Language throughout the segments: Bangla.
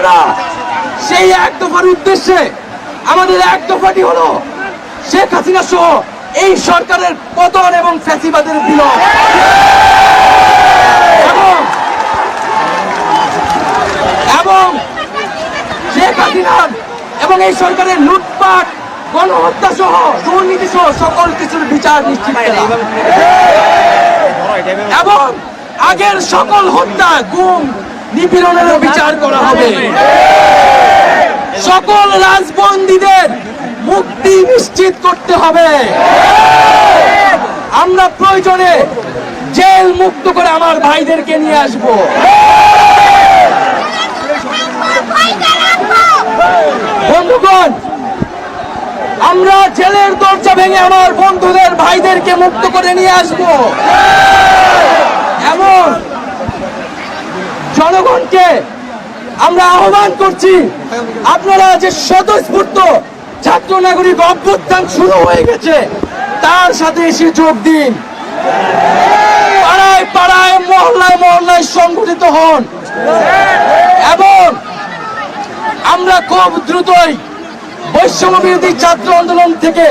আমরা। সেই এক দফার উদ্দেশ্যে আমাদের এক দফাটি হলো শেখ হাসিনা সহ এই সরকারের পতন এবং ফ্যাসিবাদের বিলোপ। এবং এবং শেখ হাসিনার এবং এই সরকারের লুটপাট গণহত্যা সহ দুর্নীতি সহ সকল কিছুর বিচার নিশ্চিত এবং আগের সকল হত্যা গুম নিপীড়নেরও বিচার করা হবে। সকল রাজবন্দীদের মুক্তি নিশ্চিত করতে হবে। আমরা প্রয়োজনে জেল মুক্ত করে আমার ভাইদেরকে নিয়ে আসব। বন্ধুগণ আমরা জেলের দরজা ভেঙে আমার বন্ধুদের ভাইদেরকে মুক্ত করে নিয়ে আসব। এমন জনগণকে আমরা আহ্বান করছি, আপনারা যে স্বতঃস্ফূর্ত ছাত্র নাগরিক অভ্যুত্থান শুরু হয়ে গেছে, তার সাথে এসে যোগ দিন। পাড়ায় পাড়ায়, মহল্লায় মহল্লায় সংগঠিত হন। এবং আমরা খুব দ্রুতই বৈষম্য বিরোধী ছাত্র আন্দোলন থেকে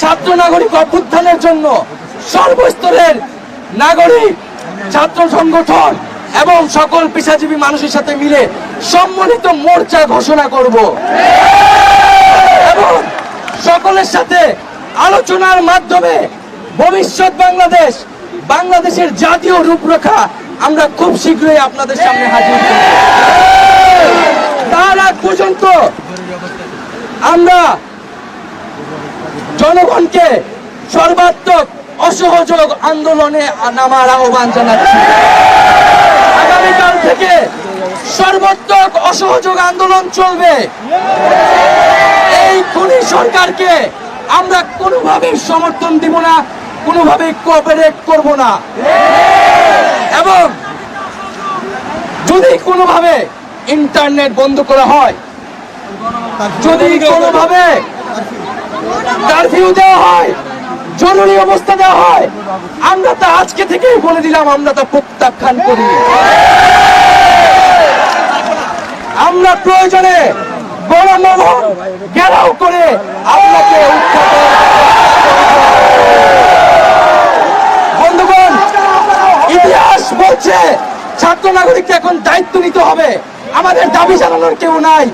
ছাত্র নাগরিক অভ্যুত্থানের জন্য সর্বস্তরের নাগরিক ছাত্র সংগঠন এবং সকল পেশাজীবী মানুষের সাথে মিলে সম্মিলিত মোর্চা ঘোষণা করব। এবং সকলের সাথে আলোচনার মাধ্যমে ভবিষ্যৎ বাংলাদেশ, বাংলাদেশের জাতীয় রূপরেখা আমরা খুব শীঘ্রই আপনাদের সামনে হাজির তার আগ পর্যন্ত আমরা জনগণকে সর্বাত্মক অসহযোগ আন্দোলনে নামার আহ্বান জানাচ্ছি। থেকে সর্বাত্মক অসহযোগ আন্দোলন চলবে। এই খুনি সরকারকে আমরা কোনোভাবে সমর্থন দিব না কোনোভাবে কোঅপারেট করব না। এবং যদি কোনোভাবে ইন্টারনেট বন্ধ করা হয়, যদি কোনোভাবে কারফিউ দেওয়া হয়, জরুরি অবস্থা দেওয়া হয়, আমরা তা আজকে থেকেই বলে দিলাম, আমরা তা প্রত্যাখ্যান করি। আমরা প্রয়োজনে গণমোহন করে আপনাকে উৎখাত বন্ধুগণ, ইতিহাস বলছে ছাত্র নাগরিককে এখন দায়িত্ব নিতে হবে। আমাদের দাবি জানানোর কেউ নাই।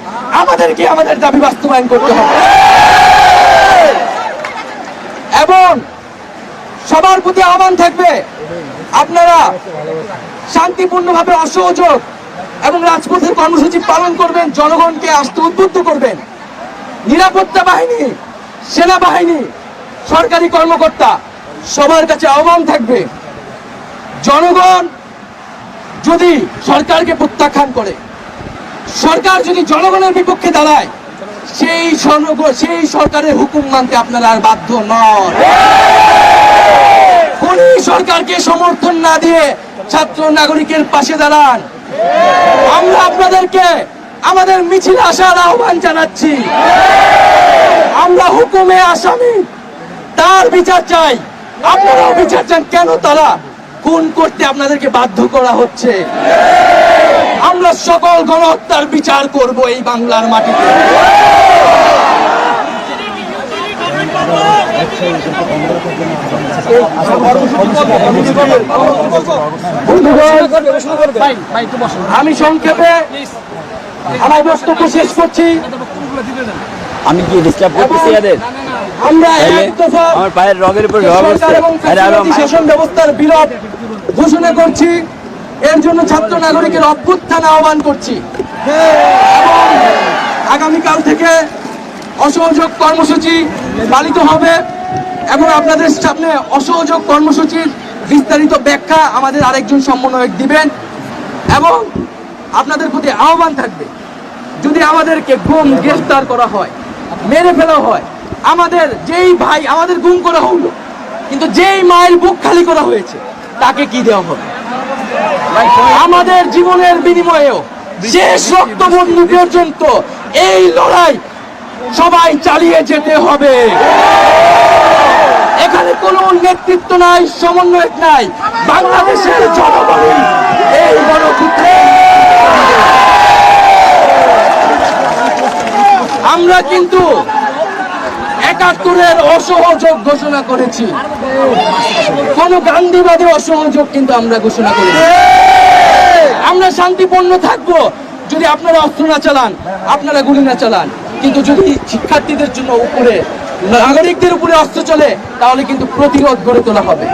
আমাদেরকে আমাদের দাবি বাস্তবায়ন করতে হবে। এবং সবার প্রতি আহ্বান থাকবে, আপনারা শান্তিপূর্ণভাবে অসহযোগ এবং রাজপথের কর্মসূচি পালন করবেন, জনগণকে আসতে উদ্বুদ্ধ করবেন। নিরাপত্তা বাহিনী, সেনাবাহিনী, সরকারি কর্মকর্তা, সবার কাছে আহ্বান থাকবে, জনগণ যদি সরকারকে প্রত্যাখ্যান করে, সরকার যদি জনগণের বিপক্ষে দাঁড়ায়, সেই সেই সরকারের হুকুম মানতে আপনারা আর বাধ্য নন। কোন সরকারকে সমর্থন না দিয়ে ছাত্র নাগরিকের পাশে দাঁড়ান। আমরা আপনাদেরকে আমাদের মিছিল আসার আহ্বান জানাচ্ছি। আমরা হুকুমে আসামি। তার বিচার চাই। আপনারাও বিচার চান কেন তারা? খুন করতে আপনাদেরকে বাধ্য করা হচ্ছে। আমরা সকল গণহত্যার বিচার করব এই বাংলার মাটিতে। আমি সংক্ষেপে আমার বক্তব্য শেষ করছি। আমি কি ডিস্টার্ব করতেছি এদের? আমরা এক দফা আমার পায়ের রগের উপর রগ হচ্ছে শাসন ব্যবস্থার বিলোপ ঘোষণা করছি। এর জন্য ছাত্র নাগরিকের অভ্যুত্থান আহ্বান করছি। আগামীকাল থেকে অসহযোগ কর্মসূচি পালিত হবে। এবং আপনাদের সামনে অসহযোগ কর্মসূচির বিস্তারিত ব্যাখ্যা আমাদের আরেকজন সমন্বয়ক দিবেন এবং আপনাদের প্রতি আহ্বান থাকবে। যদি আমাদেরকে গুম গ্রেফতার করা হয়, মেরে ফেলা হয়, আমাদের যেই ভাই আমাদের গুম করা হলো, কিন্তু যেই মায়ের বুক খালি করা হয়েছে, তাকে কি দেওয়া হবে? আমাদের জীবনের বিনিময়েও শেষ রক্তবন্ধু পর্যন্ত এই লড়াই সবাই চালিয়ে যেতে হবে। এখানে কোনো নেতৃত্ব নাই, সমন্বয়ক নাই। বাংলাদেশের জনগণই এই গণপুত্র আমরা কিন্তু একাত্তরের অসহযোগ ঘোষণা করেছি। কোন গান্ধীবাদী অসহযোগ কিন্তু আমরা ঘোষণা করেছি আমরা শান্তিপূর্ণ থাকব। যদি আপনারা অস্ত্র না চালান, আপনারা গুলি না চালান। কিন্তু যদি শিক্ষার্থীদের জন্য উপরে নাগরিকদের উপরে অস্ত্র চলে, তাহলে কিন্তু প্রতিরোধ গড়ে তোলা হবে।